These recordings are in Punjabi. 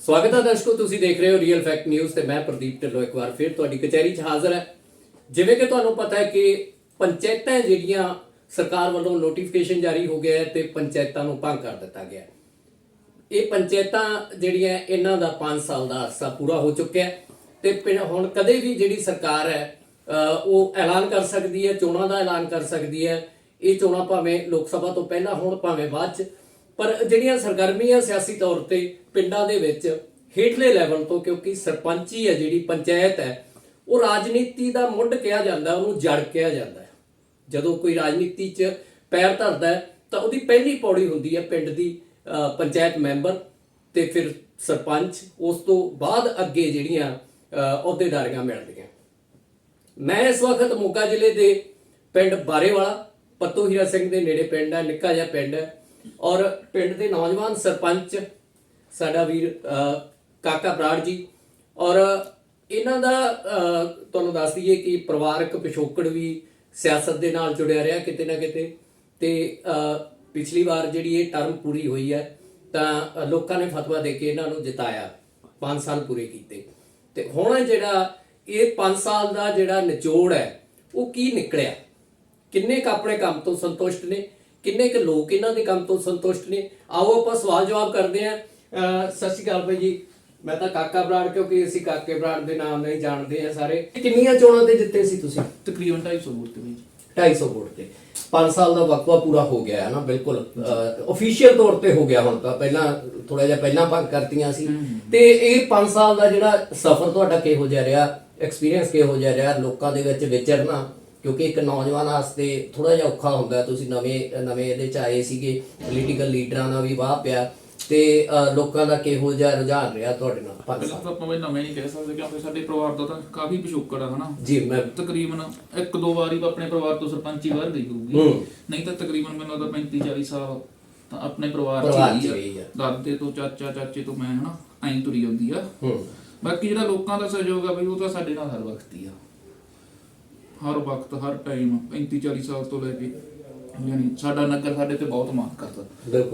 ਸਵਾਗਤ ਹੈ ਦਰਸ਼ਕੋ, ਤੁਸੀਂ ਦੇਖ ਰਹੇ ਹੋ ਰੀਅਲ ਫੈਕਟ ਨਿਊਜ਼ ਤੇ ਮੈਂ ਪ੍ਰਦੀਪ ਢਿੱਲੋਂ ਇੱਕ ਵਾਰ ਫਿਰ ਤੁਹਾਡੀ ਕਚਹਿਰੀ 'ਚ ਹਾਜ਼ਰ ਹੈ। ਜਿਵੇਂ ਕਿ ਤੁਹਾਨੂੰ ਪਤਾ ਹੈ ਕਿ ਪੰਚਾਇਤਾਂ ਜਿਹੜੀਆਂ ਸਰਕਾਰ ਵੱਲੋਂ ਨੋਟੀਫਿਕੇਸ਼ਨ ਜਾਰੀ ਹੋ ਗਿਆ ਹੈ ਤੇ ਪੰਚਾਇਤਾਂ ਨੂੰ ਭੰਗ ਕਰ ਦਿੱਤਾ ਗਿਆ ਹੈ। ਇਹ ਪੰਚਾਇਤਾਂ ਜਿਹੜੀਆਂ ਇਹਨਾਂ ਦਾ 5 ਸਾਲ ਦਾ ਅਰਸਾ ਪੂਰਾ ਹੋ ਚੁੱਕਿਆ ਹੈ ਤੇ ਪਿੰ- ਹੁਣ ਕਦੇ ਵੀ ਜਿਹੜੀ ਸਰਕਾਰ ਹੈ ਉਹ ਐਲਾਨ ਕਰ ਸਕਦੀ ਹੈ, ਚੋਣਾਂ ਦਾ ਐਲਾਨ ਕਰ ਸਕਦੀ ਹੈ। ਇਹ ਚੋਣਾਂ ਭਾਵੇਂ ਲੋਕ ਸਭਾ ਤੋਂ ਪਹਿਲਾਂ ਹੋਣ, ਭਾਵੇਂ ਬਾਅਦ ਚ ਪਰ ਜਿਹੜੀਆਂ ਸਰਗਰਮੀਆਂ ਸਿਆਸੀ ਤੌਰ ਤੇ ਪਿੰਡਾਂ ਦੇ ਵਿੱਚ ਹੇਠਲੇ ਲੈਵਲ ਤੋਂ, ਕਿਉਂਕਿ ਸਰਪੰਚੀ ਹੈ ਜਿਹੜੀ, ਪੰਚਾਇਤ ਹੈ, ਉਹ ਰਾਜਨੀਤੀ ਦਾ ਮੁੱਢ ਕਿਹਾ ਜਾਂਦਾ, ਉਹਨੂੰ ਜੜ ਕਿਹਾ ਜਾਂਦਾ ਜਦੋਂ ਕੋਈ ਰਾਜਨੀਤੀ 'ਚ ਪੈਰ ਧਰਦਾ ਤਾਂ ਉਹਦੀ ਪਹਿਲੀ ਪੌੜੀ ਹੁੰਦੀ ਹੈ ਪਿੰਡ ਦੀ ਪੰਚਾਇਤ ਮੈਂਬਰ ਤੇ ਫਿਰ ਸਰਪੰਚ। ਉਸ ਤੋਂ ਬਾਅਦ ਅੱਗੇ ਜਿਹੜੀਆਂ ਅਹੁਦੇਦਾਰੀਆਂ ਮਿਲਦੀਆਂ। ਮੈਂ ਇਸ ਵਕਤ ਮੋਗਾ ਜ਼ਿਲ੍ਹੇ ਦੇ ਪਿੰਡ ਬਾਰੇਵਾਲਾ, ਪੱਤੂ ਹੀਰਾ ਸਿੰਘ ਦੇ ਨੇੜੇ ਪਿੰਡ ਹੈ, ਨਿੱਕਾ ਜਿਹਾ ਪਿੰਡ ਹੈ। ਔਰ ਪਿੰਡ ਦੇ ਨੌਜਵਾਨ ਸਰਪੰਚ ਸਾਡਾ ਵੀਰ ਕਾਕਾ ਬਰਾੜ ਜੀ। ਔਰ ਇਹਨਾਂ ਦਾ ਅਹ, ਤੁਹਾਨੂੰ ਦੱਸ ਦਈਏ ਕਿ ਪਰਿਵਾਰਕ ਪਿਛੋਕੜ ਵੀ ਸਿਆਸਤ ਦੇ ਨਾਲ ਜੁੜਿਆ ਰਿਹਾ ਕਿਤੇ ਨਾ ਕਿਤੇ। ਤੇ ਪਿਛਲੀ ਵਾਰ ਜਿਹੜੀ ਇਹ ਟਰਮ ਪੂਰੀ ਹੋਈ ਹੈ ਤਾਂ ਲੋਕਾਂ ਨੇ ਫਤਵਾ ਦੇ ਕੇ ਇਹਨਾਂ ਨੂੰ ਜਿਤਾਇਆ 5 ਸਾਲ ਪੂਰੇ ਕੀਤੇ। ਤੇ ਹੁਣ ਜਿਹੜਾ ਇਹ 5 ਸਾਲ ਦਾ ਜਿਹੜਾ ਨਿਚੋੜ ਹੈ ਉਹ ਕੀ ਨਿਕਲਿਆ? ਕਿੰਨੇ ਕ ਆਪਣੇ ਕੰਮ ਤੋਂ ਸੰਤੁਸ਼ਟ ਨੇ? ਕਿੰਨੇ ਕ ਲੋਕ ਇਹਨਾਂ ਦੇ ਕੰਮ ਤੋਂ ਸੰਤੁਸ਼ਟ ਨੇ? ਆਓ ਆਪਾਂ ਸਵਾਲ ਜਵਾਬ ਕਰਦੇ ਹਾਂ। ਸਤਿ ਸ਼੍ਰੀ ਅਕਾਲ ਭਾਈ ਜੀ। ਮੈਂ ਤਾਂ ਕਾਕਾ ਬਰਾੜ ਕਿਉਂਕਿ ਅਸੀਂ ਕਾਕੇ ਬਰਾੜ ਦੇ ਨਾਮ ਨਾਲ ਹੀ ਜਾਣਦੇ ਆ ਸਾਰੇ। ਕਿੰਨੀਆਂ ਚੋਣਾਂ ਤੇ ਜਿੱਤੇ ਸੀ ਤੁਸੀਂ? ਤਕਰੀਬਨ 250 ਵੋਟ ਤੇ ਬਈ 250 ਵੋਟ ਤੇ। 5 ਸਾਲ ਦਾ ਵਕਵਾ ਪੂਰਾ ਹੋ ਗਿਆ ਹੈ ਨਾ ਬਿਲਕੁਲ ਅਫੀਸ਼ੀਅਲ ਤੌਰ ਤੇ ਹੋ ਗਿਆ ਹੁਣ ਤਾਂ। ਪਹਿਲਾਂ ਥੋੜਾ ਜਿਹਾ ਪਹਿਲਾਂ ਭੰਗ ਕਰਤੀਆਂ ਸੀ। ਤੇ ਇਹ 5 ਸਾਲ ਦਾ ਜਿਹੜਾ ਸਫ਼ਰ ਤੁਹਾਡਾ ਕਿਹੋ ਜਿਹਾ ਰਿਹਾ? ਐਕਸਪੀਰੀਅੰਸ ਕਿਹੋ ਜਿਹਾ ਰਿਹਾ? ਲੋਕਾਂ ਦੇ ਵਿੱਚ ਵਿਚਰਨਾ? ਕਿਉਂਕਿ ਇੱਕ ਨੌਜਵਾਨ ਵਾਸਤੇ ਥੋੜਾ ਜਿਹਾ ਔਖਾ ਹੁੰਦਾ ਤੁਸੀਂ ਨਵੇਂ ਨਵੇਂ ਇਹਦੇ ਚ ਆਏ ਸੀਗੇ ਪੋਲੀਟੀਕਲ ਲੀਡਰਾਂ ਨਾਲ ਵੀ ਵਾਹ ਪਿਆ ਤੇ ਲੋਕਾਂ ਦਾ ਕਿਹੋ ਜਿਹਾ ਰੁਝਾਨ ਰਿਹਾ ਤੁਹਾਡੇ ਨਾਲ? 5 ਪਹਿਲਾਂ ਸਾਲ। ਤਾਂ ਆਪਾਂ ਬਈ ਨਵੇਂ ਨਹੀਂ ਕਹਿ ਸਕਦੇ ਕਿਉਂਕਿ ਸਾਡੇ ਪਰਿਵਾਰ ਦਾ ਤਾਂ ਕਾਫੀ ਪਿਛੋਕੜ ਆ ਹਨਾ? ਜੀ ਮੈਂ ਤਕਰੀਬਨ ਇੱਕ ਦੋ ਵਾਰੀ ਆਪਣੇ ਪਰਿਵਾਰ ਤੋਂ ਸਰਪੰਚੀ ਬਾਹਰ ਗਈ ਹੋਊਗੀ। ਨਹੀਂ ਤਾਂ ਤਕਰੀਬਨ ਮੈਨੂੰ ਲੱਗਦਾ 35 40 ਸਾਲ ਤਾਂ ਆਪਣੇ ਪਰਿਵਾਰ 'ਚ ਹੀ ਆ। ਦਾਦੇ ਤੋਂ ਚਾਚਾ ਚਾਚੇ ਤੋਂ ਮੈਂ ਹਨਾ? ਐਂ ਤੁਰੀ ਆਉਂਦੀ ਆ। ਹੂੰ। ਬਾਕੀ ਜਿਹੜਾ ਲੋਕਾਂ ਦਾ ਸਹਿਯੋਗ ਆ ਬਈ ਉਹ ਤਾਂ ਸਾਡੇ ਨਾਲ ਹਰ ਵਕਤ ਹੀ ਆ। ਹਰ ਵਕਤ ਹਰ ਟਾਈਮ 35 40 ਸਾਲ ਤੋਂ ਲੈ ਕੇ ਯਾਨੀ ਸਾਡਾ ਨਗਰ ਸਾਡੇ ਤੇ ਬਹੁਤ ਮਾਣ ਕਰਦਾ।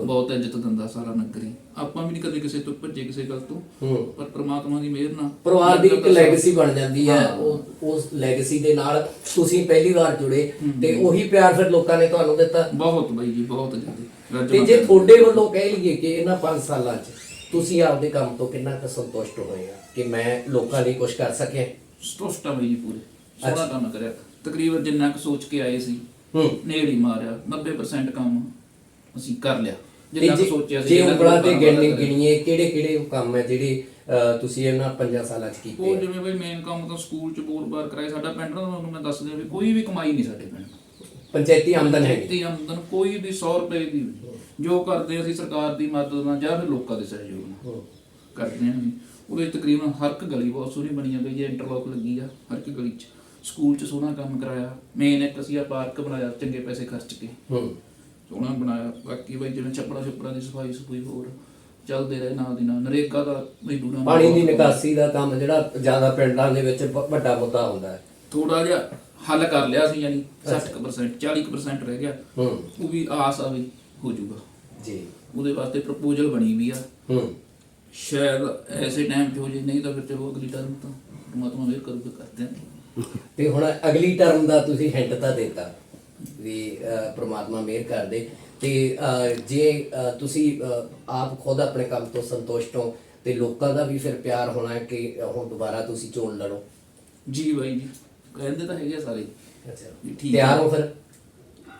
ਬਹੁਤ ਇੱਜ਼ਤ ਦਿੰਦਾ ਸਾਰਾ ਨਗਰ ਹੀ। ਆਪਾਂ ਵੀ ਨਹੀਂ ਕਦੇ ਕਿਸੇ ਤੋਂ ਭੱਜੇ ਕਿਸੇ ਗੱਲ ਤੋਂ। ਹੂੰ। ਪਰ ਪ੍ਰਮਾਤਮਾ ਦੀ ਮਿਹਰ ਨਾਲ ਪਰਿਵਾਰ ਦੀ ਇੱਕ ਲੈਗੇਸੀ ਬਣ ਜਾਂਦੀ ਹੈ। ਹਾਂ। ਉਹ ਉਸ ਲੈਗੇਸੀ ਦੇ ਨਾਲ ਤੁਸੀਂ ਪਹਿਲੀ ਵਾਰ ਜੁੜੇ ਤੇ ਉਹੀ ਪਿਆਰ ਫਿਰ ਲੋਕਾਂ ਨੇ ਤੁਹਾਨੂੰ ਦਿੱਤਾ। ਬਹੁਤ ਬਾਈ ਜੀ ਬਹੁਤ ਜ਼ਿਆਦਾ। ਤੇ ਜੇ ਤੁਹਾਡੇ ਵੱਲੋਂ ਕਹਿ ਲਈਏ ਕਿ ਇਹਨਾਂ 5 ਸਾਲਾਂ 'ਚ ਤੁਸੀਂ ਆਪਦੇ ਕੰਮ ਤੋਂ ਕਿੰਨਾ ਕੁ ਸੰਤੁਸ਼ਟ ਹੋਏ ਆ ਕਿ ਮੈਂ ਲੋਕਾਂ ਲਈ ਕੁਝ ਕਰ ਸਕਿਆ? ਸਟੋਸਟਾ ਬਾਈ ਜੀ ਪੂਰੇ। ਸੋਹਣਾ ਕੰਮ ਕਰਿਆ। ਤਕਰੀਬਨ ਜਿੰਨਾ ਕੁ ਸੋਚ ਕੇ ਆਏ ਸੀ ਹੂੰ। ਨੇੜ ਹੀ ਮਾਰਿਆ। 90% ਕੰਮ ਅਸੀਂ ਕਰ ਲਿਆ। ਤੇ ਜਿੰਨਾ ਕੁ ਜੇ- ਸੋਚਿਆ ਸੀ ਜੇ ਜਿੰਨਾ ਕੁ ਉਂਗਲਾਂ ਤੇ ਕਰਿਆ। ਗਿਣੀਏ ਕਿਹੜੇ ਕਿਹੜੇ ਕੰਮ ਹੈ ਜਿਹੜੇ ਤੁਸੀਂ ਇਹਨਾਂ 5 ਸਾਲਾਂ 'ਚ ਕੀਤੇ ਉਹ ਆ? ਜਿਵੇਂ ਬਈ ਮੇਨ ਕੰਮ ਤਾਂ ਸਕੂਲ ਚ ਬੋਰ ਬਾਰ ਕਰਾਏ। ਸਾਡਾ ਪਿੰਡ ਨਾ ਤੁਹਾਨੂੰ ਮੈਂ ਦੱਸ ਦਿਆਂ ਵੀ ਕੋਈ ਵੀ ਕਮਾਈ ਨਹੀਂ ਸਾਡੇ ਪਿੰਡ। ਪੰਚਾਇਤੀ ਆਮਦਨ ਹੈਗੀ। ਪੰਚਾਇਤੀ ਆਮਦਨ ਕੋਈ ਵੀ 100 ਰੁਪਏ ਦੀ ਵੀ ਨਹੀਂ। ਜੋ ਕਰਦੇ ਅਸੀਂ ਸਰਕਾਰ ਦੀ ਮਦਦ ਨਾਲ ਜਾਂ ਫਿਰ ਲੋਕਾਂ ਦੇ ਸਹਿਯੋਗ ਨਾਲ ਹੂੰ। ਕਰਦੇ ਹਾਂ ਜੀ। ਉਹਦੇ ਤਕਰੀਬਨ ਹਰ ਇੱਕ ਗਲੀ ਬਹੁਤ ਸੋਹਣੀ ਬਣੀ ਆ ਬਈ ਜੇ ਇੰਟਰਲੌਕ ਲੱਗੀ ਆ ਹਰ ਇੱਕ ਗਲੀ 'ਚ। ਸਕੂਲ 'ਚ ਸੋਹਣਾ ਕੰਮ ਕਰਾਇਆ ਮੇਨ ਇੱਕ ਅਸੀਂ ਆ ਪਾਰਕ ਬਣਾਇਆ ਚੰਗੇ ਪੈਸੇ ਖਰਚ ਕੇ। ਹੂੰ। ਸੋਹਣਾ ਬਣਾਇਆ ਬਾਕੀ ਬਈ ਜਿਵੇਂ ਛੱਪੜਾ ਛੱਪੜਾ ਦੀ ਸਫ਼ਾਈ ਸਫੂਈ ਹੋਰ ਚੱਲਦੇ ਰਹੇ ਨਾਲ ਦੀ ਨਾਲ। ਨਰੇਗਾ ਦਾ ਮਜ਼ਦੂਰਾਂ ਨੂੰ ਪਾਣੀ ਦੀ ਨਿਕਾਸੀ ਦਾ ਕੰਮ ਜਿਹੜਾ ਜ਼ਿਆਦਾ ਪਿੰਡਾਂ ਦੇ ਵਿੱਚ ਵੱਡਾ ਮੁੱਦਾ ਹੁੰਦਾ ਹੈ। ਥੋੜਾ ਜਿਹਾ ਹੱਲ ਕਰ ਲਿਆ ਸੀ ਯਾਨੀ 60% 40% ਰਹਿ ਗਿਆ। ਹੂੰ। ਉਹ ਵੀ ਆਸ ਆ ਵੀ ਹੋ ਜਾਊਗਾ। ਜੀ। ਉਹਦੇ ਵਾਸਤੇ ਪ੍ਰਪੋਜ਼ਲ ਬਣੀ ਵੀ ਆ। ਹੂੰ। ਸ਼ਾਇਦ ਐਸੇ ਟਾਈਮ 'ਚ ਹੋ ਜੇ ਨਹੀਂ ਤਾਂ ਫਿਰ ਚਲੋ ਅਗਲੀ ਟਰਮ ਤਾਂ ਪਰਮਾਤਮਾ ਮਿਹਰ ਕਰੂਗਾ ਕਰਦੇ ਹਾਂ ਤੇ ਹੁਣ ਅਗਲੀ ਟਰਮ ਦਾ ਤੁਸੀਂ ਹਿੰਟ ਤਾਂ ਦਿੱਤਾ ਵੀ ਪ੍ਰਮਾਤਮਾ ਮਿਹਰ ਕਰਦੇ। ਤੇ ਅਹ, ਜੇ ਤੁਸੀਂ ਆਪ ਖੁਦ ਆਪਣੇ ਕੰਮ ਤੋਂ ਸੰਤੁਸ਼ਟ ਹੋ ਤੇ ਲੋਕਾਂ ਦਾ ਵੀ ਫਿਰ ਪਿਆਰ ਹੋਣਾ ਹੈ ਕਿ ਹੁਣ ਦੁਬਾਰਾ ਤੁਸੀਂ ਚੋਣ ਲੜੋ। ਜੀ ਬਾਈ ਜੀ ਕਹਿੰਦੇ ਤਾਂ ਹੈਗੇ ਸਾਰੇ। ਅੱਛਾ। ਠੀਕ ਤਿਆਰ। ਹੋ ਫਿਰ?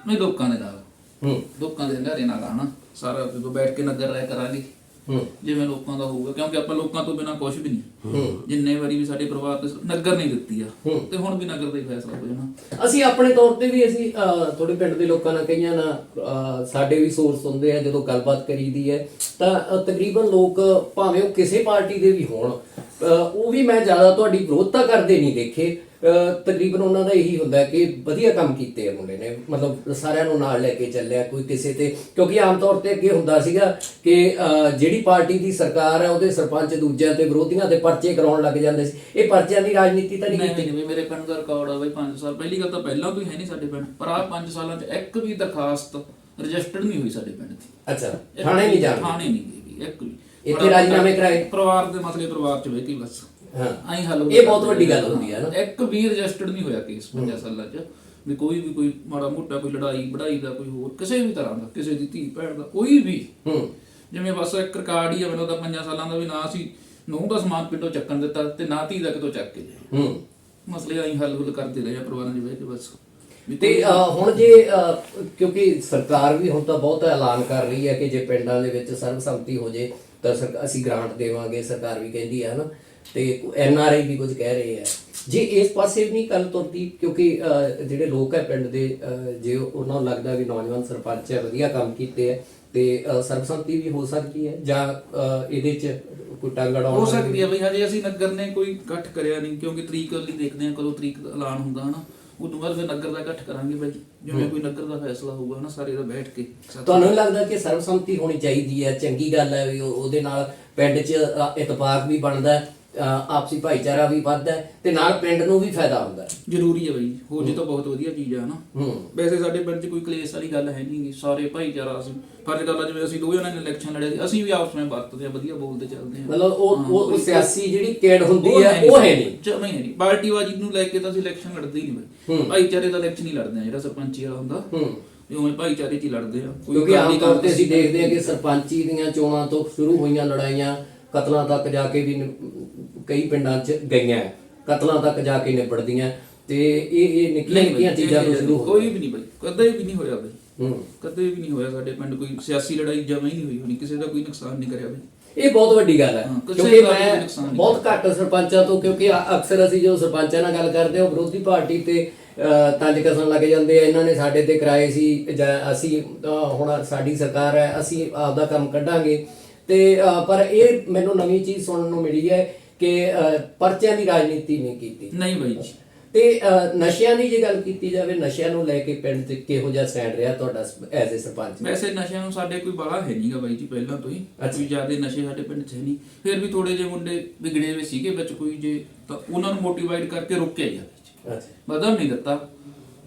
ਮੈਂ ਲੋਕਾਂ ਦੇ ਨਾਲ। ਹੂੰ। ਲੋਕਾਂ ਦੇ ਨਾਲ ਆਣਾ ਸਾਰਾ ਜਦੋਂ ਬੈਠ ਕੇ ਨਗਰ ਰਹਿ ਕਰਾਂਗੇ। ਜਿਵੇਂ ਲੋਕਾਂ ਦਾ ਹੋਊਗਾ ਕਿਉਂਕਿ ਆਪਾਂ ਲੋਕਾਂ ਤੋਂ ਬਿਨਾ ਕੁਝ ਵੀ ਨਹੀਂ। ਜਿੰਨੇ ਵਾਰੀ ਵੀ ਸਾਡੇ ਪਰਿਵਾਰ ਤੇ ਨਗਰ ਨਹੀਂ ਦਿੱਤੀ ਆ। ਤੇ ਹੁਣ ਵੀ ਨਗਰ ਦਾ ਹੀ ਫੈਸਲਾ ਹੋ ਜਾਣਾ। ਅਸੀਂ ਆਪਣੇ ਤੌਰ ਤੇ ਵੀ ਅਸੀਂ ਤੁਹਾਡੇ ਪਿੰਡ ਦੇ ਲੋਕਾਂ ਨਾਲ ਕਈਆਂ ਨਾਲ ਸਾਡੇ ਵੀ ਸੋਰਸ ਹੁੰਦੇ ਆ ਜਦੋਂ ਗੱਲਬਾਤ ਕਰੀਦੀ ਹੈ ਤਾਂ ਤਕਰੀਬਨ ਲੋਕ ਭਾਵੇਂ ਉਹ ਕਿਸੇ ਪਾਰਟੀ ਦੇ ਵੀ ਹੋਣ ਉਹ ਵੀ ਮੈਂ ਜ਼ਿਆਦਾ ਤੁਹਾਡੀ ਵਿਰੋਧਤਾ ਕਰਦੇ ਨਹੀਂ ਦੇਖੇ। ਤਕਰੀਬਨ ਉਹਨਾਂ ਦਾ ਇਹੀ ਹੁੰਦਾ ਕਿ ਵਧੀਆ ਕੰਮ ਕੀਤੇ ਆ ਮੁੰਡੇ ਨੇ। ਮਤਲਬ ਸਾਰਿਆਂ ਨੂੰ ਨਾਲ ਲੈ ਕੇ ਚੱਲਿਆ ਕੋਈ ਕਿਸੇ ਤੇ। ਕਿਉਂਕਿ ਆਮ ਤੌਰ ਤੇ ਅੱਗੇ ਹੁੰਦਾ ਸੀਗਾ ਕਿ ਜਿਹੜੀ ਪਾਰਟੀ ਦੀ ਸਰਕਾਰ ਹੈ ਉਹਦੇ ਸਰਪੰਚ ਦੂਜਿਆਂ ਤੇ ਵਿਰੋਧੀਆਂ ਤੇ ਪਰਚੇ ਕਰਾਉਣ ਲੱਗ ਜਾਂਦੇ ਸੀ। ਇਹ ਪਰਚਿਆਂ ਦੀ ਰਾਜਨੀਤੀ ਤਾਂ ਨਹੀਂ ਕੀਤੀ। ਨਹੀਂ ਮੇਰੇ ਪਿੰਡ ਦਾ ਰਿਕਾਰਡ ਆ ਬਈ 5 ਸਾਲ ਪਹਿਲੀ ਗੱਲ ਤਾਂ ਪਹਿਲਾਂ ਕੋਈ ਹੈ ਨਹੀਂ ਸਾਡੇ ਪਿੰਡ ਪਰ ਆ 5 ਸਾਲਾਂ 'ਚ ਇੱਕ ਵੀ ਦਰਖਾਸਤ ਰਜਿਸਟਰਡ ਨਹੀਂ ਹੋਈ ਸਾਡੇ ਪਿੰਡ ਦੀ। ਅੱਛਾ ਥਾਣੇ ਨਹੀਂ ਜਾਣਾ ਥਾਣੇ ਨਹੀਂ ਗਈ ਇੱਕ ਵੀ। ਇੱਥੇ ਰਾਜੀਨਾਮੇ ਕਰਾਏ। ਪਰਿਵਾਰ ਦੇ ਮਸਲੇ ਪਰਿਵਾਰ ਚ ਕੇ ਬਸ। ਆਈ ਹੱਲ ਹੋ ਇਹ ਬਹੁਤ ਵੱਡੀ ਗੱਲ ਹੁੰਦੀ ਹੈ ਨਾ। ਇੱਕ ਵੀ ਰਜਿਸਟਰਡ ਨਹੀਂ ਹੋਇਆ ਕੇਸ 50 ਸਾਲਾਂ ਚ ਵੀ ਕੋਈ ਵੀ ਕੋਈ ਮਾੜਾ ਮੋਟਾ ਕੋਈ ਲੜਾਈ ਵੜਾਈ ਦਾ ਕੋਈ ਹੋਰ ਕਿਸੇ ਵੀ ਤਰ੍ਹਾਂ ਦਾ ਕਿਸੇ ਦੀ ਧੀ ਭੈਣ ਦਾ ਕੋਈ ਵੀ। ਹੂੰ। ਜਿਵੇਂ ਬਸ ਇੱਕ ਰਿਕਾਰਡ ਹੀ ਆ ਮੈਨੂੰ ਤਾਂ 5 ਸਾਲਾਂ ਦਾ ਵੀ ਨਾ ਸੀ। ਨੂੰ ਦਾ ਸਮਾਨ ਪਿੰਡੋਂ ਚੱਕਣ ਦਿੱਤਾ ਤੇ ਨਾ ਧੀ ਦਾ ਕਿਤੋਂ ਚੱਕ ਕੇ ਹੂੰ। ਮਸਲੇ ਆਈ ਹੱਲ ਹੁੱਲ ਕਰਦੇ ਰਹੇ ਪਰਿਵਾਰਾਂ ਦੇ ਵਿੱਚ ਬਸ। ਤੇ ਹੁਣ ਜੇ ਕਿਉਂਕਿ ਸਰਕਾਰ ਵੀ ਹੁਣ ਤਾਂ ਬਹੁਤ ਐਲਾਨ ਕਰ ਰਹੀ ਹੈ ਕਿ ਜੇ ਪਿੰਡਾਂ ਦੇ ਵਿੱਚ ਸਰਬਸੰਮਤੀ ਹੋ ਜੇ ਤਾਂ ਅਸੀਂ ਗ੍ਰਾਂਟ ਦੇਵਾਂਗੇ ਸਰਕਾਰ ਵੀ ਕਹਿੰਦੀ ਹੈ ਹਨਾ? ਤੇ ਐਨ ਆਰ ਆਈ ਵੀ ਕੁਝ ਕਹਿ ਰਹੇ ਹੈ ਜੇ ਇਸ ਪਾਸੇ ਵੀ ਨਹੀਂ ਗੱਲ ਤੁਰਦੀ ਕਿਉਂਕਿ ਜਿਹੜੇ ਲੋਕ ਹੈ ਪਿੰਡ ਦੇ ਜੇ ਉਹਨਾਂ ਨੂੰ ਲੱਗਦਾ ਵੀ ਨੌਜਵਾਨ ਸਰਪੰਚ ਹੈ ਵਧੀਆ ਕੰਮ ਕੀਤੇ ਹੈ ਤੇ ਸਰਬਸੰਮਤੀ ਵੀ ਹੋ ਸਕਦੀ ਹੈ ਜਾਂ ਇਹਦੇ ਚ ਕੋਈ ਟੰਗ ਅੜਾਉਣ ਹੋ ਸਕਦੀ ਹੈ ਬਈ ਹਜੇ ਅਸੀਂ ਨਗਰ ਨੇ ਕੋਈ ਇਕੱਠ ਕਰਿਆ ਨਹੀਂ ਕਿਉਂਕਿ ਤਰੀਕ ਲਈ ਦੇਖਦੇ ਹਾਂ ਕਦੋਂ ਤਰੀਕ ਦਾ ਐਲਾਨ ਹੁੰਦਾ ਹਨਾ। ਉਦੋਂ ਬਾਅਦ ਫਿਰ ਨਗਰ ਦਾ ਇਕੱਠ ਕਰਾਂਗੇ ਬਾਈ ਜਿਵੇਂ ਕੋਈ ਨਗਰ ਦਾ ਫੈਸਲਾ ਹੋਊਗਾ ਨਾ ਸਾਰੇ ਦਾ ਬੈਠ ਕੇ ਤੁਹਾਨੂੰ ਲੱਗਦਾ ਕਿ ਸਰਬਸੰਮਤੀ ਹੋਣੀ ਚਾਹੀਦੀ ਹੈ ਚੰਗੀ ਗੱਲ ਹੈ ਵੀ ਉਹ- ਉਹਦੇ ਨਾਲ ਪਿੰਡ 'ਚ ਅ, ਇਤਫਾਕ ਵੀ ਬਣਦਾ ਹੈ, ਆਪਸੀ ਭਾਈਚਾਰਾ ਵੀ ਵੱਧਦਾ ਤੇ ਨਾਲ ਪਿੰਡ ਨੂੰ ਵੀ ਫਾਇਦਾ ਹੁੰਦਾ ਜ਼ਰੂਰੀ ਹੈ ਬਈ ਹੋ ਜੇ ਤਾਂ ਬਹੁਤ ਵਧੀਆ ਚੀਜ਼ ਆ ਨਾ ਹੂੰ। ਵੈਸੇ ਸਾਡੇ ਪਿੰਡ 'ਚ ਕੋਈ ਕਲੇਸ਼ ਵਾਲੀ ਗੱਲ ਹੈ ਨਹੀਂ ਗੀ ਸਾਰੇ ਭਾਈਚਾਰਾ ਅਸੀਂ ਫਰਜ਼ ਗੱਲ ਆ ਜਿਵੇਂ ਅਸੀਂ ਦੋ ਜਣਾਂ ਨੇ ਇਲੈਕਸ਼ਨ ਲੜਿਆ ਸੀ ਅਸੀਂ ਵੀ ਆਪਸ ਵਿੱਚ ਵਰਤਦੇ ਆ ਵਧੀਆ ਬੋਲਦੇ ਚੱਲਦੇ ਆ ਮਤਲਬ ਉਹ ਉਹ ਸਿਆਸੀ ਜਿਹੜੀ ਕੇੜ ਹੁੰਦੀ ਹੈ ਉਹ ਹੈ ਨਹੀਂ। ਜਮਾਂ ਨਹੀਂ। ਪਾਰਟੀਬਾਜ਼ੀ ਨੂੰ ਲੈ ਕੇ ਤਾਂ ਅਸੀਂ ਇਲੈਕਸ਼ਨ ਲੜਦੇ ਹੀ ਨਹੀਂ ਬਈ। ਭਾਈਚਾਰੇ ਦਾ ਇਲੈਕਸ਼ਨ ਹੀ ਲੜਦੇ ਆ ਜਿਹੜਾ ਸਰਪੰਚੀ ਵਾਲਾ ਹੁੰਦਾ। ਉਵੇਂ ਭਾਈਚਾਰੇ 'ਚ ਹੀ ਲੜਦੇ ਆ ਕਿਉਂਕਿ ਆਮ ਤੌਰ ਤੇ ਅਸੀਂ ਦੇਖਦੇ ਹਾਂ ਕਿ ਸਰਪੰਚੀ ਦੀਆਂ ਚੋਣਾਂ ਤੋਂ ਸ਼ੁਰੂ ਹੋਈਆਂ ਲੜਾਈਆਂ ਕਤਲਾਂ ਤੱਕ ਜਾ ਕੇ ਵੀ ਕਈ ਪਿੰਡਾਂ 'ਚ ਗਈਆਂ। ਕਤਲਾਂ ਤੱਕ ਜਾ ਕੇ ਨਿਬੜਦੀਆਂ ਤੇ ਇਹ ਇਹ ਨਹੀਂ ਨਿੱਕੀਆਂ ਚੀਜ਼ਾਂ ਤੋਂ ਸ਼ੁਰੂ ਕੋਈ ਵੀ ਨਹੀਂ ਬਈ ਕਦੇ ਵੀ ਨਹੀਂ ਹੋਇਆ ਬਈ। ਹੂੰ। ਕਦੇ ਵੀ ਨਹੀਂ ਹੋਇਆ ਸਾਡੇ ਪਿੰਡ ਕੋਈ ਸਿਆਸੀ ਲੜਾਈ ਜਮਾਂ ਹੀ ਨਹੀਂ ਹੋਈ ਹੋਣੀ ਕਿਸੇ ਦਾ ਕੋਈ ਨੁਕਸਾਨ ਨਹੀਂ ਕਰਿਆ ਬਈ। ਇਹ ਬਹੁਤ ਵੱਡੀ ਗੱਲ ਹੈ। ਕਿਉਂਕਿ ਮੈਂ ਬਹੁਤ ਘੱਟ ਸਰਪੰਚਾਂ ਤੋਂ ਕਿਉਂਕਿ ਅਕਸਰ ਅਸੀਂ ਜਦੋਂ ਸਰਪੰਚਾਂ ਨਾਲ ਗੱਲ ਕਰਦੇ ਹਾਂ ਉਹ ਵਿਰੋਧੀ ਪਾਰਟੀ ਤੇ ਤੰਜ ਕਸਣ ਲੱਗ ਜਾਂਦੇ ਆ। ਇਹਨਾਂ ਨੇ ਸਾਡੇ ਤੇ ਕਰਾਏ ਸੀ ਜਾਂ ਅਸੀਂ ਹੁਣ ਸਾਡੀ ਸਰਕਾਰ ਹੈ ਅਸੀਂ ਆਪਦਾ ਕੰਮ ਕੱਢਾਂਗੇ। ਤੇ ਪਰ ਇਹ ਮੈਨੂੰ ਨਵੀਂ ਚੀਜ਼ ਸੁਣਨ ਨੂੰ ਮਿਲੀ ਹੈ ਕਿ ਪਰਚਿਆਂ ਦੀ ਰਾਜਨੀਤੀ ਨਹੀਂ ਕੀਤੀ। ਨਹੀਂ ਬਈ ਜੀ। ਤੇ ਨਸ਼ਿਆਂ ਦੀ ਜੇ ਗੱਲ ਕੀਤੀ ਜਾਵੇ ਨਸ਼ਿਆਂ ਨੂੰ ਲੈ ਕੇ ਪਿੰਡ 'ਚ ਕਿਹੋ ਜਿਹਾ ਸਟੈਂਡ ਰਿਹਾ ਤੁਹਾਡਾ ਐਜ਼ ਅ ਸਰਪੰਚ? ਵੈਸੇ ਨਸ਼ਿਆਂ ਨੂੰ ਸਾਡੇ ਕੋਈ ਬਾਲਾ ਹੈ ਨਹੀਂਗਾ ਬਾਈ ਜੀ ਪਹਿਲਾਂ ਤੋਂ ਹੀ। ਕੋਈ ਜ਼ਿਆਦਾ ਨਸ਼ੇ ਸਾਡੇ ਪਿੰਡ 'ਚ ਹੈ ਨਹੀਂ। ਫਿਰ ਵੀ ਥੋੜੇ ਜਿਹੇ ਮੁੰਡੇ ਵਿਗੜੇ ਹੋਏ ਸੀਗੇ ਵਿੱਚ ਕੋਈ ਜੇ ਤਾਂ ਉਹਨਾਂ ਨੂੰ ਮੋਟੀਵੇਟ ਕਰਕੇ ਰੋਕਿਆ ਅੱਛਾ। ਵਧਣ ਨਹੀਂ ਦਿੱਤਾ।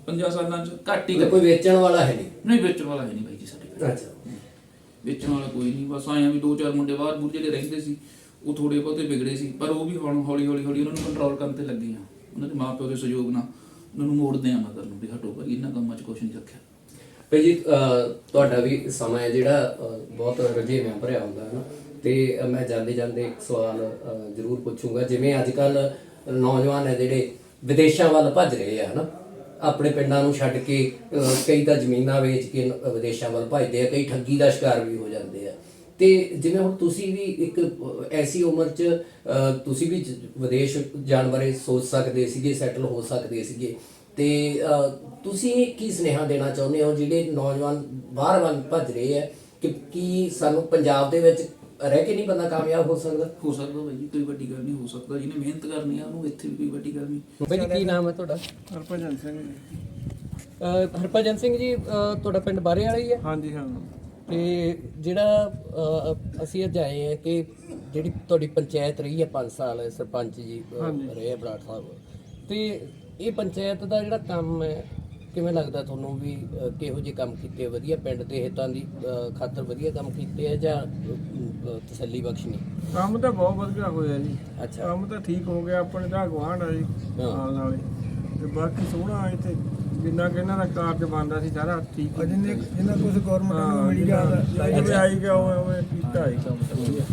50 ਸਾਲਾਂ 'ਚ ਘੱਟ ਹੀ ਕੋਈ ਵੇਚਣ ਵਾਲਾ ਹੈ ਨਹੀਂ? ਨਹੀਂ ਵੇਚਣ ਵਾਲਾ ਹੈ ਨਹੀਂ ਬਾਈ ਜੀ ਸਾਡੇ ਪਿੰਡ। ਅੱਛਾ। ਵੇਚਣ ਵਾਲਾ ਕੋਈ ਨਹੀਂ ਬਸ ਆਇਆ ਵੀ ਦੋ ਚਾਰ ਮੁੰਡੇ ਬਾਹਰ ਬੂਰ ਜਿਹੜੇ ਰਹਿੰਦੇ ਸੀ। ਉਹ ਥੋੜੇ ਬਹੁਤੇ ਵਿਗੜੇ ਸੀ, ਪਰ ਉਹ ਵੀ ਹੁਣ ਹੌਲੀ ਹੌਲੀ ਹੌਲੀ ਉਹਨਾਂ ਨੂੰ ਕੰਟਰੋਲ ਕਰਨ ਤੇ ਲੱਗੇ ਆ। ਉਹਨਾਂ ਦੇ ਮਾਪਿਓ ਦੇ ਸਹਿਯੋਗ ਨਾਲ ਉਹਨਾਂ ਨੂੰ ਮੋੜਦੇ ਆ ਮਗਰ ਨੂੰ ਵੀ ਹਟੋ ਭਾਈ, ਇਹਨਾਂ ਕੰਮਾਂ 'ਚ ਕੁਛ ਨਹੀਂ ਰੱਖਿਆ। ਭਾਈ ਜੀ ਤੁਹਾਡਾ ਵੀ ਸਮਾਂ ਹੈ ਜਿਹੜਾ, ਅਹ, ਬਹੁਤ ਰਜੇਵਾਂ ਭਰਿਆ ਹੁੰਦਾ ਹੈ ਨਾ। ਤੇ ਮੈਂ ਜਾਂਦੇ ਜਾਂਦੇ ਇੱਕ ਸਵਾਲ ਜ਼ਰੂਰ ਪੁੱਛੂੰਗਾ, ਜਿਵੇਂ ਅੱਜ ਕੱਲ ਨੌਜਵਾਨ ਹੈ ਜਿਹੜੇ ਵਿਦੇਸ਼ਾਂ ਵੱਲ ਭੱਜ ਰਹੇ ਆ, ਹਨਾ। ਆਪਣੇ ਪਿੰਡਾਂ ਨੂੰ ਛੱਡ ਕੇ ਕਈ ਤਾਂ ਜ਼ਮੀਨਾਂ ਵੇਚ ਕੇ ਵਿਦੇਸ਼ਾਂ ਵੱਲ ਭੱਜਦੇ ਆ, ਕਈ ਠੱਗੀ ਦਾ ਸ਼ਿਕਾਰ ਵੀ ਹੋ ਜਾਂਦੇ ਆ। ਤੇ ਜਿਵੇਂ ਹੁਣ ਤੁਸੀਂ ਵੀ ਇੱਕ ਐਸੀ ਉਮਰ 'ਚ ਤੁਸੀਂ ਵੀ ਵਿਦੇਸ਼ ਜਾਣ ਬਾਰੇ ਸੋਚ ਸਕਦੇ ਸੀਗੇ ਸੈਟਲ ਹੋ ਸਕਦੇ ਸੀਗੇ ਤੇ ਤੁਸੀਂ ਕੀ ਸੁਨੇਹਾ ਦੇਣਾ ਚਾਹੁੰਦੇ ਹੋ ਜਿਹੜੇ ਨੌਜਵਾਨ ਬਾਹਰ ਵੱਲ ਭੱਜ ਰਹੇ ਆ ਕਿ ਕੀ ਸਾਨੂੰ ਪੰਜਾਬ ਦੇ ਵਿੱਚ ਰਹਿ ਕੇ ਨਹੀਂ ਬੰਦਾ ਕਾਮਯਾਬ ਹੋ ਸਕਦਾ? ਹੋ ਸਕਦਾ ਭਾਈ ਜੀ ਕੋਈ ਵੱਡੀ ਗੱਲ ਨਹੀਂ ਹੋ ਸਕਦਾ। ਜਿਹਨੇ ਮਿਹਨਤ ਕਰਨੀ ਆ ਉਹਨੂੰ ਇੱਥੇ ਵੀ ਕੋਈ ਵੱਡੀ ਗੱਲ ਨਹੀਂ। ਭਾਈ ਜੀ ਕੀ ਨਾਮ ਹੈ ਤੁਹਾਡਾ? ਹਰਭਜਨ ਸਿੰਘ। ਜੀ। ਹਰਭਜਨ ਸਿੰਘ ਜੀ ਤੁਹਾਡਾ ਪਿੰਡ ਬਾਰੇ ਵਾਲਾ ਹੀ ਹੈ? ਹਾਂਜੀ ਹਾਂ। ਤੇ ਜਿਹੜਾ ਅਸੀਂ ਅੱਜ ਆਏ ਹਾਂ ਕਿ ਜਿਹੜੀ ਤੁਹਾਡੀ ਪੰਚਾਇਤ ਰਹੀ ਹੈ 5 ਸਾਲ ਸਰਪੰਚ ਜੀ। ਰਹੇ ਆ ਬਰਾੜ ਸਾਹਿਬ ਤੇ ਇਹ ਪੰਚਾਇਤ ਦਾ ਜਿਹੜਾ ਕੰਮ ਹੈ ਕਿਵੇਂ ਲੱਗਦਾ ਤੁਹਾਨੂੰ ਵੀ ਕਿਹੋ ਜਿਹੇ ਕੰਮ ਕੀਤੇ ਆ? ਵਧੀਆ ਪਿੰਡ ਦੇ ਹਿੱਤਾਂ ਦੀ ਖਾਤਰ ਵਧੀਆ ਕੰਮ ਕੀਤੇ ਆ ਜਾਂ ਤਸੱਲੀ ਬਖਸ਼ਣੀ ਕੰਮ ਤਾਂ ਬਹੁਤ ਵਧੀਆ ਹੋਇਆ ਜੀ ਅੱਛਾ ਕੰਮ ਤਾਂ ਠੀਕ ਹੋ ਗਿਆ ਆਪਣੇ ਦਾ ਗਵਾਂਢ ਆ ਜੀ ਹਾਂ। ਨਾਲ ਨਾਲੇ ਤੇ ਬਾਕੀ ਸੋਹਣਾ ਇੱਥੇ ਜਿੰਨਾ ਕਿ ਇਹਨਾਂ ਦਾ ਕਾਰਜ ਬਣਦਾ ਸੀ ਸਾਰਾ ਠੀਕ ਜਿੰਨੇ ਜਿੰਨਾ ਕੁਝ ਗਵਰਨਮੈਂਟ ਨੂੰ ਮਿਲ ਗਿਆ ਜਿਵੇਂ ਆਈ ਗਿਆ ਉਹ ਉਹ ਕੀਤਾ ਹੈ ਕੰਮ ਵਧੀਆ।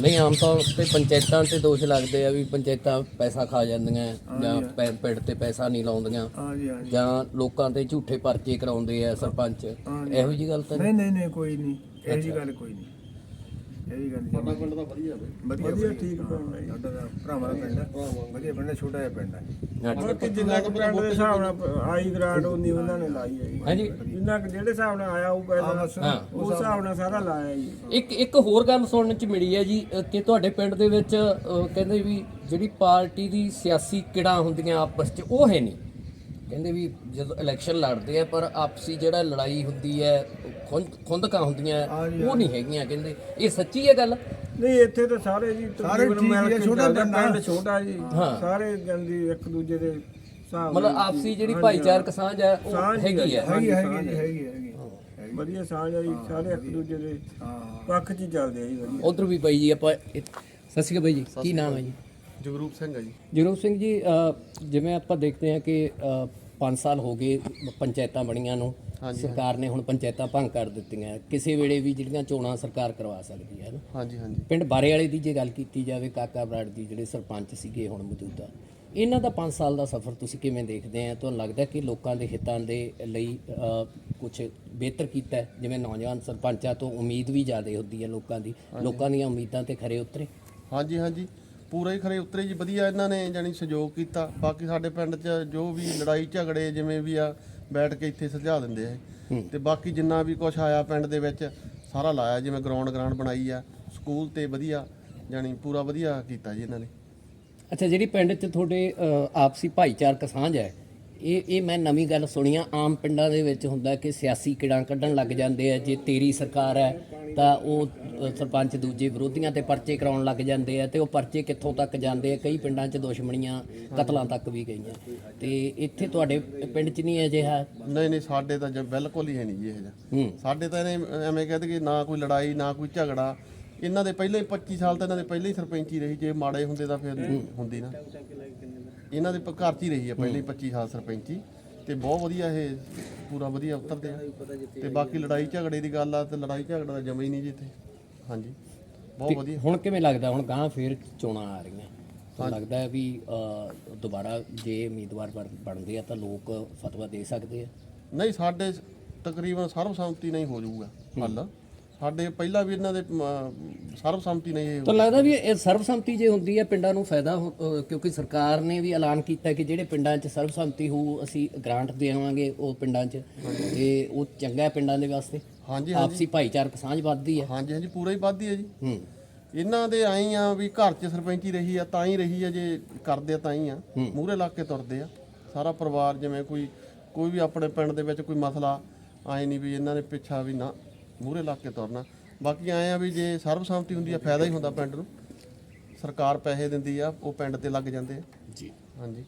ਨਹੀਂ ਆਮ ਤੌਰ ਤੇ ਪੰਚਾਇਤਾਂ ਤੇ ਦੋਸ਼ ਲੱਗਦੇ ਆ ਵੀ ਪੰਚਾਇਤਾਂ ਪੈਸਾ ਖਾ ਜਾਂਦੀਆਂ ਜਾਂ ਪੈ- ਪਿੰਡ ਤੇ ਪੈਸਾ ਨਹੀਂ ਲਾਉਂਦੀਆਂ ਹਾਂਜੀ ਹਾਂਜੀ। ਜਾਂ ਲੋਕਾਂ ਤੇ ਝੂਠੇ ਪਰਚੇ ਕਰਾਉਂਦੇ ਆ ਸਰਪੰਚ। ਇਹੋ ਜੀ ਗੱਲ ਤਾਂ ਨਹੀਂ ਨਹੀਂ ਨਹੀਂ ਨਹੀਂ ਕੋਈ ਨਹੀਂ। ਇਹ ਜੀ ਗੱਲ ਕੋਈ ਨਹੀਂ। ਇਹ ਜੀ। ਗੱਲ ਸਾਡਾ ਪਿੰਡ ਤਾਂ ਵਧੀਆ ਬਈ ਵਧੀਆ ਠੀਕ ਪਿੰਡ ਹੈ ਸਾਡਾ ਤਾਂ ਭਰਾਵਾਂ ਦਾ ਪਿੰਡ ਹੈ ਵਧੀਆ ਪਿੰਡ ਹੈ ਛੋਟਾ ਜਿਹਾ ਪਿੰਡ ਹੈ ਅੱਛਾ। ਬਾਕੀ ਜਿੰਨਾ ਕੁ ਪਿੰਡ ਦੇ ਹਿਸਾਬ ਨਾਲ ਪ- ਆਈ ਗ੍ਰਾਂਟ ਉਨੀ ਉਹਨਾਂ ਨੇ ਲਾਈ ਹੈ ਜੀ। ਹਾਂਜੀ ਜਿੰਨਾ ਕੁ ਜਿਹੜੇ ਹਿਸਾਬ ਨਾਲ ਆਇਆ ਉਹ ਪੈਸਾ ਹਾਂ। ਉਸ ਹਿਸਾਬ ਨਾਲ ਸਾਰਾ ਲਾਇਆ ਜੀ। ਇੱਕ ਇੱਕ ਹੋਰ ਗੱਲ ਸੁਣਨ ਚ ਮਿਲੀ ਹੈ ਜੀ ਕਿ ਤੁਹਾਡੇ ਪਿੰਡ ਦੇ ਵਿੱਚ ਕਹਿੰਦੇ ਵੀ ਜਿਹੜੀ ਪਾਰਟੀ ਦੀ ਸਿਆਸੀ ਕਿੜਾਂ ਹੁੰਦੀਆਂ ਆਪਸ ਚ ਉਹ ਹੈ ਨਹੀਂ। ਕਹਿੰਦੇ ਵੀ ਜਦੋਂ ਇਲੈਕਸ਼ਨ ਲੜਦੇ ਆ ਪਰ ਆਪਸੀ ਜਿਹੜਾ ਲੜਾਈ ਹੁੰਦੀ ਹੈ ਖੁੰਦ- ਖੁੰਦਕਾਂ ਹੁੰਦੀਆਂ ਉਹ ਨਹੀਂ ਹੈਗੀਆਂ ਕਹਿੰਦੇ। ਇਹ ਸੱਚੀ ਹੈ ਗੱਲ? ਨਹੀਂ ਇੱਥੇ ਤਾਂ ਸਾਰੇ ਜੀ ਸਾਰੇ ਠੀਕ ਹੈ ਛੋਟਾ ਪਿੰਡ ਛੋਟਾ ਜੀ। ਸਾਰੇ ਜਲਦੀ ਇੱਕ ਦੂਜੇ ਦੇ ਹਿਸਾਬ ਮਤਲਬ ਆਪਸੀ ਜਿਹੜੀ ਭਾਈਚਾਰਕ ਸਾਂਝ ਹੈ ਉਹ ਸਾਂਝ ਹੈਗੀ ਹੈ। ਹੈਗੀ ਹੈਗੀ ਜੀ, ਹੈਗੀ ਹੈਗੀ। ਵਧੀਆ ਸਾਂਝ ਆ ਜੀ ਸਾਰੇ ਇੱਕ ਦੂਜੇ ਦੇ ਪੱਖ 'ਚ ਹੀ ਚੱਲਦੇ ਆ ਜੀ ਵਧੀਆ। ਉਧਰ ਵੀ ਬਾਈ ਜੀ ਆਪਾਂ ਇਹ- ਸਤਿ ਸ਼੍ਰੀ ਅਕਾਲ ਬਾਈ ਜੀ ਕੀ ਨਾਮ ਹੈ ਜੀ? ਜਗਰੂਪ ਸਿੰਘ ਹੈ ਜੀ। ਜਗਰੂਪ ਸਿੰਘ ਜੀ ਅ, ਜਿਵੇਂ ਆਪਾਂ ਦੇਖਦੇ ਹਾਂ ਕਿ 5 ਸਾਲ ਹੋ ਗਏ ਪੰਚਾਇਤਾਂ ਬਣੀਆਂ ਨੂੰ। ਸਰਕਾਰ ਨੇ ਹੁਣ ਪੰਚਾਇਤਾਂ ਭੰਗ ਕਰ ਦਿੱਤੀਆਂ। ਕਿਸੇ ਵੇਲੇ ਵੀ ਜਿਹੜੀਆਂ ਚੋਣਾਂ ਸਰਕਾਰ ਕਰਵਾ ਸਕਦੀ ਹੈ ਨਾ। ਹਾਂਜੀ ਹਾਂਜੀ। ਪਿੰਡ ਬਾਰੇ ਵਾਲੇ ਦੀ ਜੇ ਗੱਲ ਕੀਤੀ ਜਾਵੇ ਕਾਕਾ ਬਰਾੜ ਦੀ ਜਿਹੜੇ ਸਰਪੰਚ ਸੀਗੇ ਹੁਣ ਮੌਜੂਦਾ ਇਹਨਾਂ ਦਾ 5 ਸਾਲ ਦਾ ਸਫ਼ਰ ਤੁਸੀਂ ਕਿਵੇਂ ਦੇਖਦੇ ਆ? ਤੁਹਾਨੂੰ ਲੱਗਦਾ ਕਿ ਲੋਕਾਂ ਦੇ ਹਿੱਤਾਂ ਦੇ ਲਈ ਕੁਝ ਬਿਹਤਰ ਕੀਤਾ? ਜਿਵੇਂ ਨੌਜਵਾਨ ਸਰਪੰਚਾਂ ਤੋਂ ਉਮੀਦ ਵੀ ਜ਼ਿਆਦਾ ਹੁੰਦੀ ਹੈ ਲੋਕਾਂ ਦੀ। ਲੋਕਾਂ ਦੀਆਂ ਉਮੀਦਾਂ ਤੇ ਖਰੇ ਉਤਰੇ। ਹਾਂਜੀ ਹਾਂਜੀ। ਪੂਰਾ ਹੀ ਖਰੇ ਉਤਰੇ ਜੀ ਵਧੀਆ ਇਹਨਾਂ ਨੇ ਜਾਨੀ ਸਹਿਯੋਗ ਕੀਤਾ। ਬਾਕੀ ਸਾਡੇ ਪਿੰਡ 'ਚ ਜੋ ਵੀ ਲੜਾਈ ਝਗੜੇ ਜਿਵੇਂ ਵੀ ਆ ਬੈਠ ਕੇ ਇੱਥੇ ਸੁਲਝਾ ਦਿੰਦੇ ਆ। ਇਹ। ਤੇ ਬਾਕੀ ਜਿੰਨਾ ਵੀ ਕੁਝ ਆਇਆ ਪਿੰਡ ਦੇ ਵਿੱਚ ਸਾਰਾ ਲਾਇਆ ਜਿਵੇਂ ਗਰਾਊਂਡ ਗਰਾਊਂਡ ਬਣਾਈ ਆ। ਸਕੂਲ ਤੇ ਵਧੀਆ ਜਾਨੀ ਪੂਰਾ ਵਧੀਆ ਕੀਤਾ ਜੀ ਇਹਨਾਂ ਨੇ। ਅੱਛਾ ਜਿਹੜੀ ਪਿੰਡ 'ਚ ਤੁਹਾਡੇ ਅ, ਆਪਸੀ ਭਾਈਚਾਰਕ ਸਾਂਝ ਹੈ ਇਹ ਇਹ ਮੈਂ ਨਵੀਂ ਗੱਲ ਸੁਣੀ ਆ ਆਮ ਪਿੰਡਾਂ ਦੇ ਵਿੱਚ ਹੁੰਦਾ ਕਿ ਸਿਆਸੀ ਕਿੜਾਂ ਕੱਢਣ ਲੱਗ ਜਾਂਦੇ ਆ ਜੇ ਤੇਰੀ ਸਰਕਾਰ ਹੈ ਤਾਂ ਉਹ ਸਰਪੰਚ ਦੂਜੇ ਵਿਰੋਧੀਆਂ ਤੇ ਪਰਚੇ ਕਰਾਉਣ ਲੱਗ ਜਾਂਦੇ ਆ ਤੇ ਉਹ ਪਰਚੇ ਕਿੱਥੋਂ ਤੱਕ ਜਾਂਦੇ ਆ? ਕਈ ਪਿੰਡਾਂ 'ਚ ਦੁਸ਼ਮਣੀਆਂ ਕਤਲਾਂ ਤੱਕ ਵੀ ਗਈਆਂ। ਤੇ ਇੱਥੇ ਤੁਹਾਡੇ ਪਿੰਡ 'ਚ ਨਹੀਂ ਅਜਿਹਾ? ਨਹੀਂ ਨਹੀਂ ਸਾਡੇ ਤਾਂ ਜ- ਬਿਲਕੁਲ ਹੀ ਹੈ ਨਹੀਂ ਜੀ ਇਹ ਜਿਹਾ। ਸਾਡੇ ਤਾਂ ਇਹਨੇ ਐਵੇਂ ਕਹਦੇ ਕਿ ਨਾ ਕੋਈ ਲੜਾਈ ਨਾ ਕੋਈ ਝਗੜਾ। ਇਹਨਾਂ ਦੇ ਪਹਿਲੇ ਹੀ 25 ਸਾਲ ਤਾਂ ਇਹਨਾਂ ਦੇ ਪਹਿਲੇ ਹੀ ਸਰਪੰਚੀ ਰਹੀ ਜੇ ਮਾੜੇ ਹੁੰਦੇ ਤਾਂ ਫਿਰ ਹੁੰਦੀ ਨਾ। ਇਹਨਾਂ ਦੇ ਪ- ਘਰ 'ਚ ਹੀ ਰਹੀ ਆ ਪਹਿਲੇ ਹੀ 25 ਸਾਲ ਸਰਪੰਚੀ ਤੇ ਬਹੁਤ ਵਧੀਆ ਇਹ ਪੂਰਾ ਵਧੀਆ ਉਤਰਦੇ ਆ। ਤੇ ਬਾਕੀ ਲੜਾਈ ਝਗੜੇ ਦੀ ਗੱਲ ਆ ਤੇ ਲੜਾਈ ਝਗੜਾ ਤਾਂ ਜਮਾ ਹੀ ਨਹੀਂ ਜੀ ਇੱਥੇ। ਹਾਂਜੀ। ਬਹੁਤ ਵਧੀਆ। ਹੁਣ ਕਿਵੇਂ ਲੱਗਦਾ ਹੁਣ ਗਾਂ ਫੇਰ ਚੋਣਾਂ ਆ ਰਹੀਆਂ? ਤੁਹਾਨੂੰ ਲੱਗਦਾ ਹੈ ਵੀ ਦੁਬਾਰਾ ਜੇ ਉਮੀਦਵਾਰ ਬਣ- ਬਣਦੇ ਆ ਤਾਂ ਲੋਕ ਫਤਵਾ ਦੇ ਸਕਦੇ ਆ? ਨਹੀਂ ਸਾਡੇ ਤਕਰੀਬਨ ਸਰਬਸੰਮਤੀ ਨਹੀਂ ਹੋ ਜਾਊਗਾ ਹੱਲ। ਸਾਡੇ ਪਹਿਲਾਂ ਵੀ ਇਹਨਾਂ ਦੇ ਸਰਬਸੰਮਤੀ ਨਹੀਂ ਇਹ ਤਾਂ ਲੱਗਦਾ ਵੀ ਇਹ ਸਰਬਸੰਮਤੀ ਜੇ ਹੁੰਦੀ ਹੈ ਪਿੰਡਾਂ ਨੂੰ ਫਾਇਦਾ ਕਿਉਂਕਿ ਸਰਕਾਰ ਨੇ ਵੀ ਐਲਾਨ ਕੀਤਾ ਕਿ ਜਿਹੜੇ ਪਿੰਡਾਂ 'ਚ ਸਰਬਸੰਮਤੀ ਹੋਊ ਅਸੀਂ ਗ੍ਰਾਂਟ ਦੇਵਾਂਗੇ ਉਹ ਪਿੰਡਾਂ 'ਚ। ਤੇ ਉਹ ਚੰਗਾ ਹੈ ਪਿੰਡਾਂ ਦੇ ਵਾਸਤੇ। ਹਾਂਜੀ ਆਪਸੀ ਭਾਈਚਾਰਕ ਸਾਂਝ ਵੱਧਦੀ ਹੈ। ਹਾਂਜੀ ਹਾਂਜੀ ਪੂਰਾ ਹੀ ਵੱਧਦੀ ਹੈ ਜੀ। ਹੂੰ। ਇਹਨਾਂ ਦੇ ਆਈ ਆ ਵੀ ਘਰ 'ਚ ਸਰਪੰਚੀ ਰਹੀ ਆ ਤਾਂ ਹੀ ਰਹੀ ਆ ਜੇ ਕਰਦੇ ਆ ਤਾਂ ਹੀ ਆ। ਮੂਹਰੇ ਲੱਗ ਕੇ ਤੁਰਦੇ ਆ। ਸਾਰਾ ਪਰਿਵਾਰ ਜਿਵੇਂ ਕੋਈ ਕੋਈ ਵੀ ਆਪਣੇ ਪਿੰਡ ਦੇ ਵਿੱਚ ਕੋਈ ਮਸਲਾ ਆਏ ਨਹੀਂ ਵੀ ਇਹਨਾਂ ਨੇ ਪਿੱਛਾ ਵੀ ਨਾ ਮੂਹਰੇ ਲੱਗ ਕੇ ਤੁਰਨਾ। ਬਾਕੀ ਆਏ ਆ ਵੀ ਜੇ ਸਰਬਸੰਮਤੀ ਹੁੰਦੀ ਆ ਫਾਇਦਾ ਹੀ ਹੁੰਦਾ ਪਿੰਡ ਨੂੰ। ਸਰਕਾਰ ਪੈਸੇ ਦਿੰਦੀ ਆ ਉਹ ਪਿੰਡ ਤੇ ਲੱਗ ਜਾਂਦੇ ਆ। ਜੀ। ਹਾਂਜੀ।